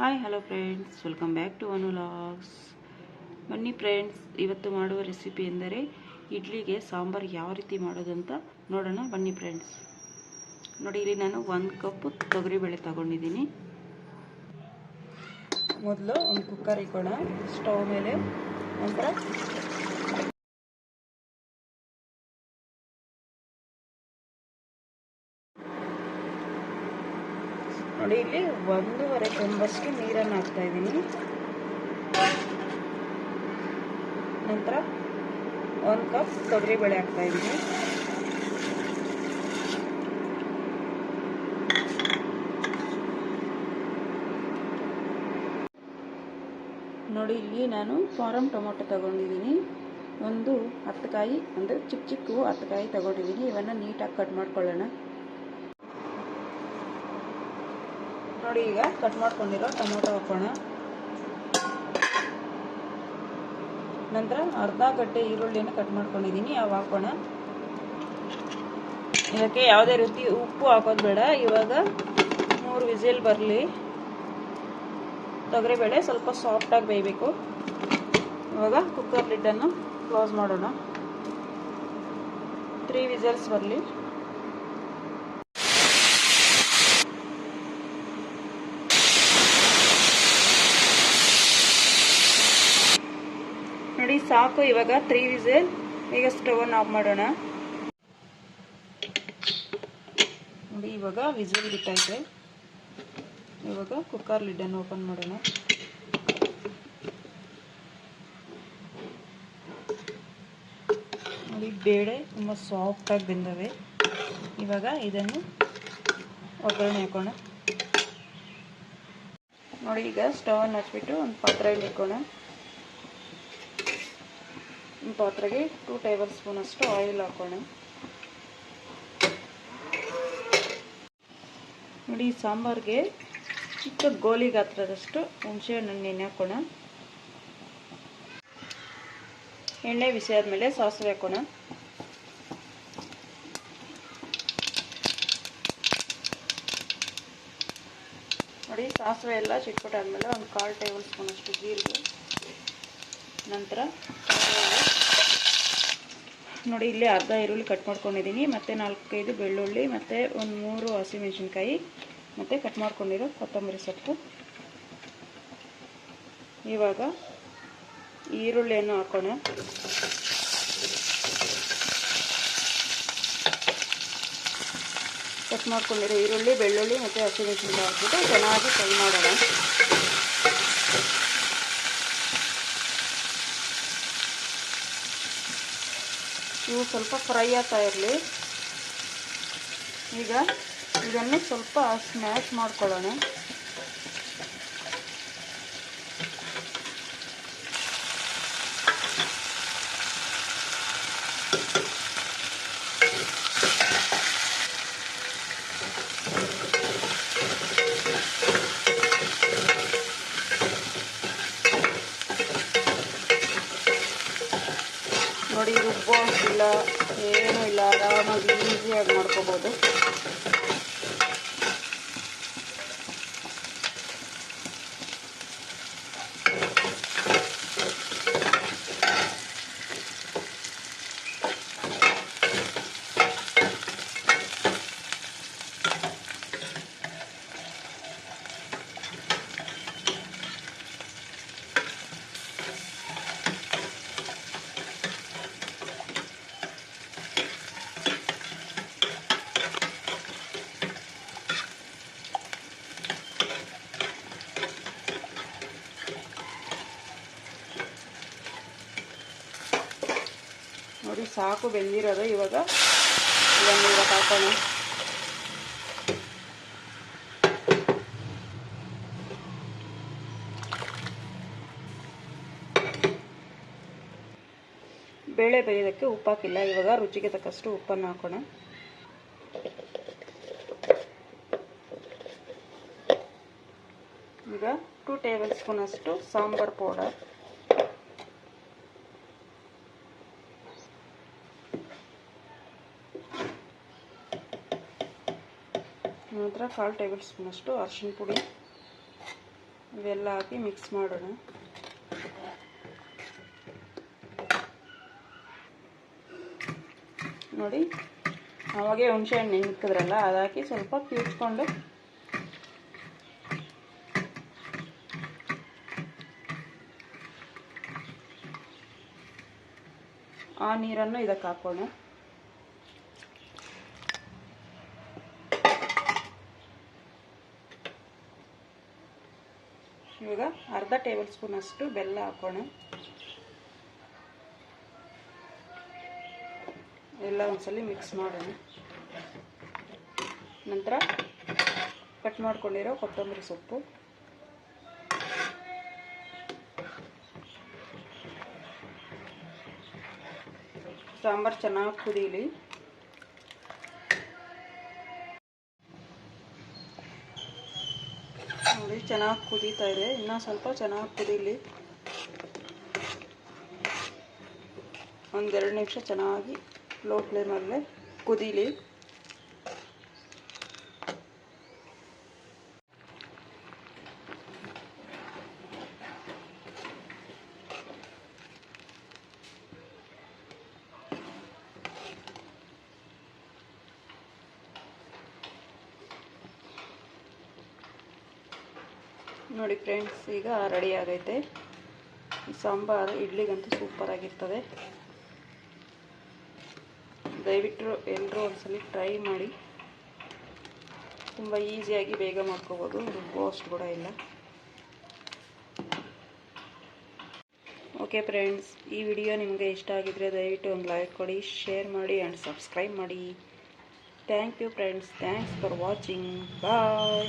Hi hello friends welcome back to Anu logs ಬನ್ನಿ friends ಇವತ್ತು ಮಾಡುವ ರೆಸಿಪಿ ಎಂದರೆ ಇಡ್ಲಿಗೆ ಸಾಂಬಾರು ಯಾವ ರೀತಿ ಮಾಡೋದು ಅಂತ ನೋಡೋಣ. ಬನ್ನಿ ಫ್ರೆಂಡ್ಸ್ ನೋಡಿ, ಇಲ್ಲಿ ನಾನು ಒಂದು ಕಪ್ಪು ತೊಗರಿಬೇಳೆ ತಗೊಂಡಿದ್ದೀನಿ. ಮೊದಲು ಒಂದು ಕುಕ್ಕರ್ ಇಕ್ಕೋಣ ಸ್ಟವ್ ಮೇಲೆ ನಂತರ ನೋಡಿ ಇಲ್ಲಿ ಒಂದೂವರೆ ತುಂಬಷ್ಟು ನೀರನ್ನು ಹಾಕ್ತಾ ಇದ್ದೀನಿ. ನಂತರ ಒಂದು ಕಪ್ ತೊಗರಿಬೇಳೆ ಹಾಕ್ತಾ ಇದ್ದೀನಿ. ನೋಡಿ ಇಲ್ಲಿ ನಾನು ಫಾರಮ್ ಟೊಮೊಟೊ ತಗೊಂಡಿದ್ದೀನಿ. ಒಂದು ಹತ್ತು ಕಾಯಿ ಅಂದರೆ ಚಿಕ್ಕ ಚಿಕ್ಕ ಹತ್ತು ಕಾಯಿ ತಗೊಂಡಿದ್ದೀನಿ. ಇವನ್ನು ನೀಟಾಗಿ ಕಟ್ ಮಾಡ್ಕೊಳ್ಳೋಣ. ನೋಡಿ ಈಗ ಕಟ್ ಮಾಡ್ಕೊಂಡಿರೋ ಟೊಮೊಟೊ ಹಾಕೋಣ. ನಂತರ ಅರ್ಧ ಗಡ್ಡೆ ಈರುಳ್ಳಿಯನ್ನು ಕಟ್ ಮಾಡ್ಕೊಂಡಿದ್ದೀನಿ, ಅವು ಹಾಕೋಣ. ಇದಕ್ಕೆ ಯಾವುದೇ ರೀತಿ ಉಪ್ಪು ಹಾಕೋದು ಬೇಡ. ಇವಾಗ ಮೂರು ವಿಸಿಲ್ ಬರಲಿ. ತೊಗರಿಬೇಳೆ ಸ್ವಲ್ಪ ಸಾಫ್ಟಾಗಿ ಬೇಯಬೇಕು. ಇವಾಗ ಕುಕ್ಕರ್ ಲಿಡ್ಡನ್ನು ಕ್ಲೋಸ್ ಮಾಡೋಣ. ತ್ರೀ ವಿಸಲ್ಸ್ ಬರಲಿ ನೋಡಿ ಸಾಕು, ಇವಾಗ ತ್ರೀ ವಿಸಿಲ್ ಈಗ ಸ್ಟವನ್ನು ಆಫ್ ಮಾಡೋಣ. ನೋಡಿ, ಇವಾಗ ವಿಸಿಲ್ ಬಿಟ್ಟೈತೆ ಇವಾಗ ಕುಕ್ಕರ್ ಲಿಡ್ಡನ್ನು ಓಪನ್ ಮಾಡೋಣ. ನೋಡಿ, ಬೇಳೆ ತುಂಬ ಸಾಫ್ಟಾಗಿ ಬೆಂದವೆ. ಇವಾಗ ಇದನ್ನು ಒಗ್ಗರಣೆ ಹಾಕೋಣ. ನೋಡಿ, ಈಗ ಸ್ಟವನ್ನು ಹಚ್ಬಿಟ್ಟು ಒಂದು ಪಾತ್ರೆಯಲ್ಲಿ ಇಟ್ಕೋಣ ಪಾತ್ರೆಗೆ ಟೂ ಟೇಬಲ್ ಸ್ಪೂನ್ ಅಷ್ಟು ಆಯಿಲ್ ಹಾಕೋಣ. ನೋಡಿ ಸಾಂಬಾರಿಗೆ ಚಿಕ್ಕ ಗೋಲಿ ಗಾತ್ರದಷ್ಟು ಹುಣಸೆ ಹಣ್ಣು ನೆನೆ ಹಾಕೋಣ. ಎಣ್ಣೆ ಬಿಸಿ ಆದಮೇಲೆ ಸಾಸಿವೆ ಹಾಕೋಣ. ನೋಡಿ, ಸಾಸಿವೆ ಎಲ್ಲ ಚಿಟ್ಪಟ್ಟಾದ್ಮೇಲೆ ಒಂದು ಕಾಲು ಟೇಬಲ್ ಸ್ಪೂನ್ ಅಷ್ಟು ಜೀರಿಗೆ, ನಂತರ ನೋಡಿ, ಇಲ್ಲಿ ಅರ್ಧ ಈರುಳ್ಳಿ ಕಟ್ ಮಾಡ್ಕೊಂಡಿದ್ದೀನಿ ಮತ್ತು ನಾಲ್ಕೈದು ಬೆಳ್ಳುಳ್ಳಿ, ಮತ್ತು ಒಂದು ಮೂರು ಹಸಿಮೆಣ್ಸಿನ್ಕಾಯಿ, ಮತ್ತು ಕಟ್ ಮಾಡ್ಕೊಂಡಿರೋ ಕೊತ್ತಂಬರಿ ಸೊಪ್ಪು. ಇವಾಗ ಈರುಳ್ಳಿಯನ್ನು ಹಾಕೋಣ. ಕಟ್ ಮಾಡ್ಕೊಂಡಿರೋ ಈರುಳ್ಳಿ, ಬೆಳ್ಳುಳ್ಳಿ, ಮತ್ತು ಹಸಿಮೆಣ್ಸಿನ್ಕಾಯಿ ಹಾಕ್ಬಿಟ್ಟು ಚೆನ್ನಾಗಿ ಫ್ರೈ ಮಾಡೋಣ. ಇವು ಸ್ವಲ್ಪ ಫ್ರೈ ಆಗ್ತಾ ಇರಲಿ. ಈಗ ಇದನ್ನು ಸ್ವಲ್ಪ ಸ್ಮ್ಯಾಶ್ ಮಾಡ್ಕೊಳ್ಳೋಣ. ನೋಡಿ ರುಬ್ಬೋ ಇಲ್ಲ ಏನೂ ಇಲ್ಲ ಆರಾಮಾಗಿ ಈಸಿಯಾಗಿ ಮಾಡ್ಕೋಬೋದು. ಸಾಕು, ಬೆಂದಿರೋದು. ಇವಾಗ ಇದನ್ನು ಹಾಕೋಣ. ಬೇಳೆ ಬೇಯೋದಕ್ಕೆ ಉಪ್ಪು ಹಾಕಿಲ್ಲ ಇವಾಗ ರುಚಿಗೆ ತಕ್ಕಷ್ಟು ಉಪ್ಪನ್ನು ಹಾಕೋಣ. ಈಗ ಟೂ ಟೇಬಲ್ ಸ್ಪೂನ್ ಅಷ್ಟು ಸಾಂಬಾರ್ ಪೌಡರ್. ನಂತರ ಕಾಲು ಟೇಬಲ್ ಸ್ಪೂನಷ್ಟು ಅರಿಶಿನ ಪುಡಿ. ಇವೆಲ್ಲ ಹಾಕಿ ಮಿಕ್ಸ್ ಮಾಡೋಣ. ನೋಡಿ ಅವಾಗೆ ಹುಣಸೆ ಹಣ್ಣು ನೆನ್ಕಿದ್ರಲ್ಲ ಅದು ಹಾಕಿ ಸ್ವಲ್ಪ ಕೀಳಿಸ್ಕೊಂಡು ಆ ನೀರನ್ನು ಇದಕ್ಕೆ ಹಾಕೋಣ. ಇವಾಗ ಅರ್ಧ ಟೇಬಲ್ ಸ್ಪೂನ್ ಅಷ್ಟು ಬೆಲ್ಲ ಹಾಕೋಣ. ಎಲ್ಲ ಒಂದ್ಸಲಿ ಮಿಕ್ಸ್ ಮಾಡೋಣ. ನಂತರ ಕಟ್ ಮಾಡ್ಕೊಂಡಿರೋ ಕೊತ್ತಂಬರಿ ಸೊಪ್ಪು. ಸಾಂಬಾರು ಚೆನ್ನಾಗಿ ಕುದೀಲಿ. ನೋಡಿ ಚೆನ್ನಾಗಿ ಕುದೀತಾ ಇದೆ. ಇನ್ನೂ ಸ್ವಲ್ಪ ಚೆನ್ನಾಗಿ ಕುದೀಲಿ. ಒಂದೆರಡು ನಿಮಿಷ ಚೆನ್ನಾಗಿ ಲೋ ಫ್ಲೇಮಲ್ಲೇ ಕುದೀಲಿ. ನೋಡಿ ಫ್ರೆಂಡ್ಸ್, ಈಗ ರೆಡಿ ಆಗೈತೆ. ಸಾಂಬಾರು, ಇಡ್ಲಿಗಂತೂ ಸೂಪರ್ ಆಗಿರ್ತದೆ. ದಯವಿಟ್ಟು ಎಲ್ಲರೂ ಒಂದ್ಸಲ ಟ್ರೈ ಮಾಡಿ. ತುಂಬ ಈಸಿಯಾಗಿ ಬೇಗ ಮಾಡ್ಕೋಬೋದು. ರುಬ್ಬೋ ಕೂಡ ಇಲ್ಲ. ಓಕೆ ಫ್ರೆಂಡ್ಸ್ ಈ ವಿಡಿಯೋ ನಿಮಗೆ ಇಷ್ಟ ಆಗಿದ್ರೆ ದಯವಿಟ್ಟು ಒಂದು ಲೈಕ್ ಕೊಡಿ ಶೇರ್ ಮಾಡಿ ಆ್ಯಂಡ್ ಸಬ್ಸ್ಕ್ರೈಬ್ ಮಾಡಿ. Thank you friends thanks for watching bye